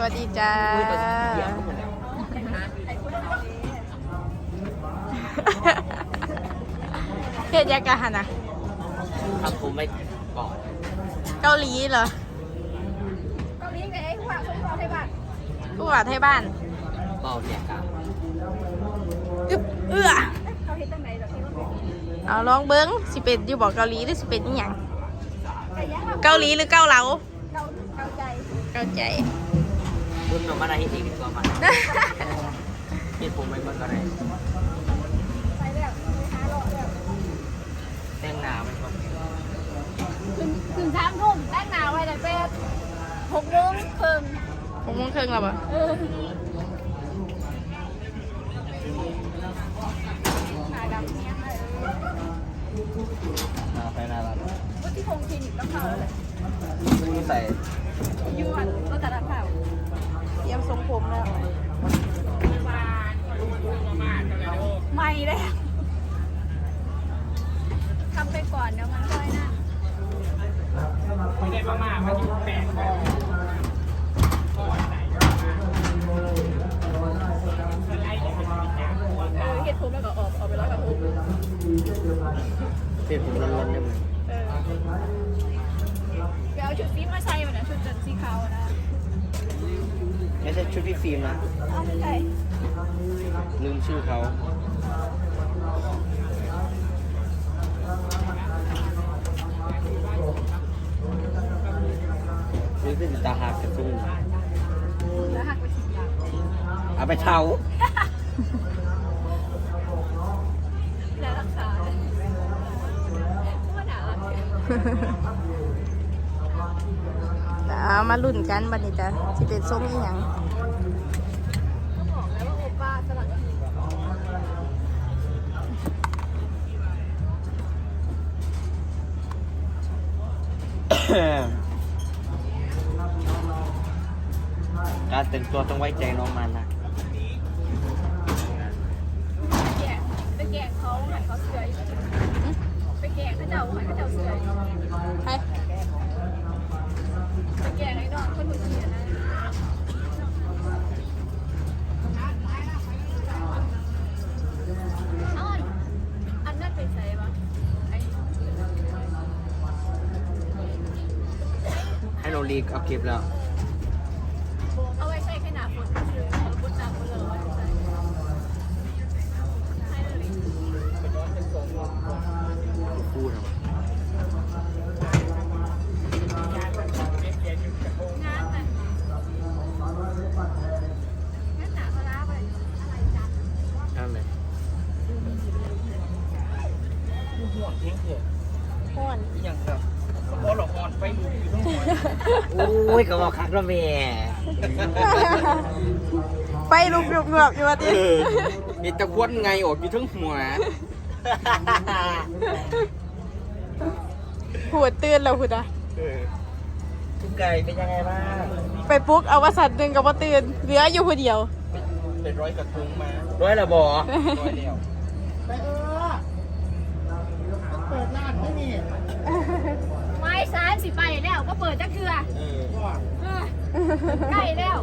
สวัสดีจ้าเดี๋ยวหมดแล้วเฮ็ดยังกะหันนะทำผมไม่ก่อนเกาหลีเหรอ เกาหลีไงหัวคนบอกให้บ้านผู้ว่าไทยบ้านเบาเนี่ยกะอึ๊บเอื้อเขาเฮ็ดตั้งไหนแบบที่ว่าเป็นเอาลองเบิ้งสิเป็นอยู่บอกเกาหลีหรือสิเป็นอีหยังไก่ย่างเกาหลีหรือเกาเหลาเกาเกาใจเกาใจ รุ่นน้องมาได้ที่อีกตัวมันเห็นผมไม่ก่อนก็ได้ไปแล้วไปหาหล่อแล้แต่งหน้ามันก่อนถึงถึงสามทุ่มแต่งหนาไว้แต่เป็นหกโมงครึ่งผมมงครึ่งแล้วปะเออหาดำเนี้ยเลยหน้าไปหน้าร้านว่าที่คงคลินิกต้องเข้าแล้วแหละนี่ใส่ ไม่แล้วทำไปก่อนเดี๋ยวมันค่อยนั่นไม่ได้มากๆมาที่แปดโมงก่อนไหนก็มาไล่เดี๋ยวเป็นปีหน้าหัวเออเฮ็ดผมแล้วก็ออกออกไปร้อยกระทงเปลี่ยนผมร้อนๆได้ไหมเออไปเอาชุดฟิล์มมาใส่มานนะชุดจันทร์สีขาวนะไม่ใช่ชุดพี่ฟิล์มนะเอาไม่ใช่ ลืมชื่อเขานี่คือตาหักกระตุ้งแล้วหักไปสิบอย่างเอาไปเทาแล้วรักษาว่าหนารักเนี่ยเอามาลุ้นกันบัดนี้จ้ะสิเป็นทรงอีหยัง ก็บอกแล้วว่าโอป้าสลัดกับหนู การแต่งตัวต้องไว้ใจน้องมันนะแกะไปแกะเขาหันเขาเสือไปแกะเขาเจ้าหันเขาเจ้าเสืออีก ไป ไปแกะไอ้น้องคนหุ่นเสียนะอ้อนอันนั้นเป็นใส่ปะไอ้ ให้ โนรีเอาเก็บแล้ว ยก็บอกคักแล้วแม่ไปลุกหยุบหยวบอยู่ว่าติมีตะควนไงออกอยู่ทั้งหัวหัวตื่นแล้วคุณอะทุกไก่เป็นยังไงบ้างไปปลุ๊กเอาว่าสัตว์หนึ่งกับว่าตื่นเหลืออยู่คนเดียว เป็นร้อยกระทงมาร้อยละบ่ร้อยเดียว ไม่ซานสิไปแล้วก็เปิดจักเทือเออเออใกล้แล้ว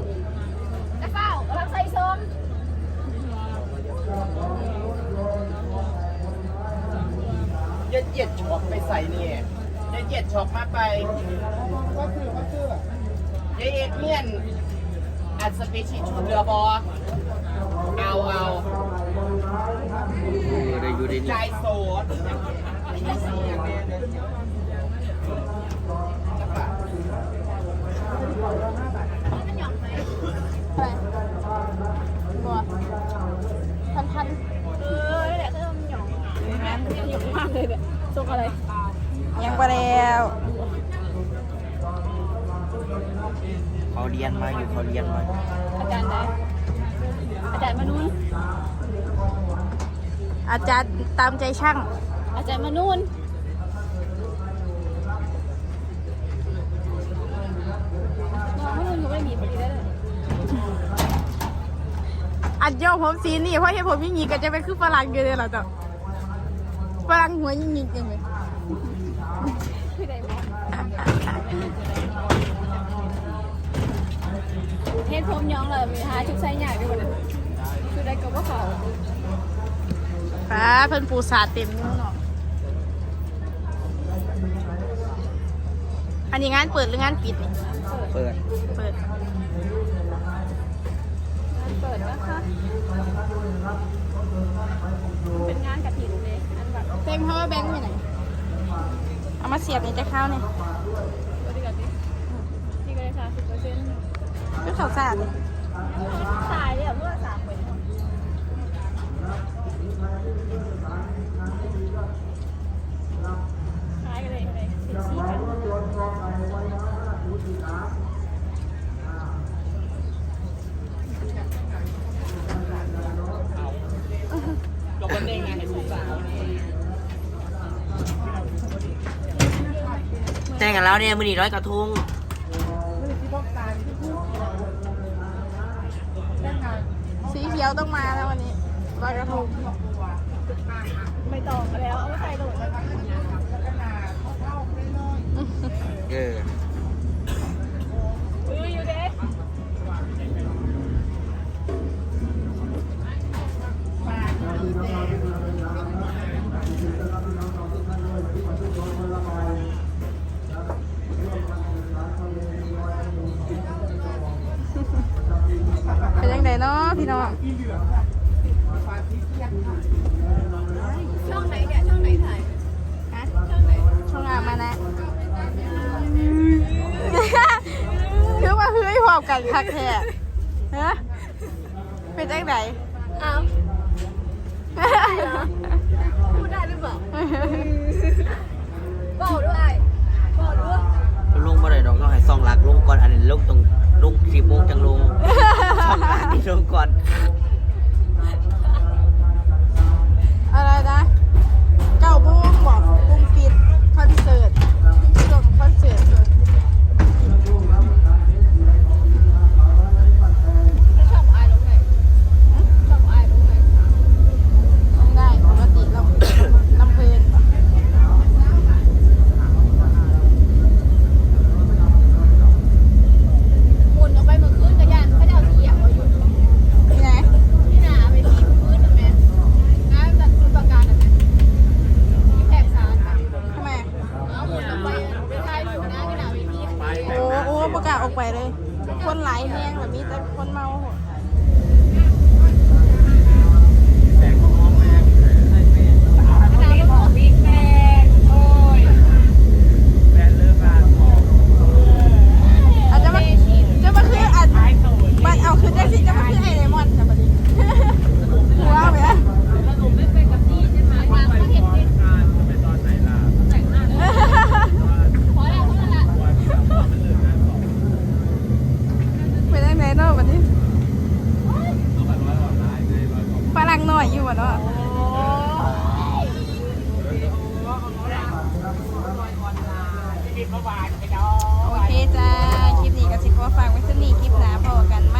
จะเฝ้ากำลังใส่ส้มยัดเยียดช็อปไปใส่เนี่ยยัดเยียดช็อปมาไปก็คือก็คือยัดเยียดเมียนอัดสเปชิชุดเรือบอเอาเอาเออได้อยู่ได้นี่ลายโซด มันหย่อนไหม ไปบัวพันพัน เออนี่แหละก็มันหย่อนมันหย่อนมาก เลยเนี่ยทรงอะไรยังไปแล้วเขาเรียนมาอยู่เขาเรียนมาอาจารย์ใดอาจารย์มนุนอาจารย์ตามใจช่าง อาจารย์มนุนน้องมนุนเขาไม่มีพอดีได้เลยอันย่อผมสีนี่เพราะเห็นผมยิ่งงี้ก็จะเป็นคือฝรั่งอยู่เลยเหรอจ๊ะ ฝรั่งหัวยิ่งงี้จังเลยคือใดวะแทผมย้องเลยไปหาชุดไซส์ใหญ่ไปก่อนนะคือได้กับว่าเขาฟ้าเพิ่นปูสาดเต็มอยู่เนาะอันนี้งานเปิดหรืองานปิดนี่เปิด เปิด เปิดนะคะ เป็นงาน เต็มเพราะว่าแบงค์ไปไหน เอามาเสียบในจะเข้าเนี่ยตัวดีกันดินี่ก็เลยค่ะสิบเปอร์เซ็นต์ก็เขาสาดเลยขายเลยเมื่อสามเป็น แต่งกันแล้วเนี่ยมือนีร้อยกระทงสีเขียวต้องมาแล้ววันนี้ลอยกระทงไม่ตองกันแล้วเอาไปใส่โหลดแล้วกันเออ พี่น้องช่องไหนเนี่ยช่องไหนถ่ายฮะช่องไหนช่วงงานมานะคือมาเฮ้ยพร้อมกันคักแท้ฮะเป็นจังไดอ้าวพูดได้หรือเปล่าบอกด้วยบอกด้วยลงบ่ได้ดอกต้องให้ซองหลักลงก่อนอันนี้ลงตรงลงสิบโมงจังลงช่องห ลงก่อน อะไรนะเก้าโมงบอกวงปิดคอนเสิร์ตช่วงคอนเสิร์ต แล้วช่องอายลงไหนช่องอายลงไหน ต้องได้ปกติเราลำเพลินปะ หมุนออกไปเมื่อคืนกระยานเขาจะเอาเหยียบเอาอยู่ ที่ไหน ที่หนาไปทีพื้นนะแม่น้ำจากคุณประการนะแม่ที่แพกสารค่ะ ทำไม เอาหมุนออกไปไปท้ายอยู่นะที่หนาไปที โอ้โอ้ประกาศออกไปเลย คนหลายแห้งแบบนี้แต่คนเมาโหด ขนาดมันบอกบิ๊กแบงโอ้ย อาจจะมาจะมาคืออันมันเอาคือได้สิจะมาคือไอเลมอนค่ะบัดนี้หัวไปอะ ไม่ไปกับพี่ใช่ไหมมาเขาเห็นดิแต่งหน้าพอแล้วพอแล้ว เป็นยังไงเนาะบัดนี้ฝรั่งห น่อยอยู่อะเนาะโอเคจ้า คลิปนี้ก็สิขอฝากไว้สนี่คลิปหนาพอกันไหม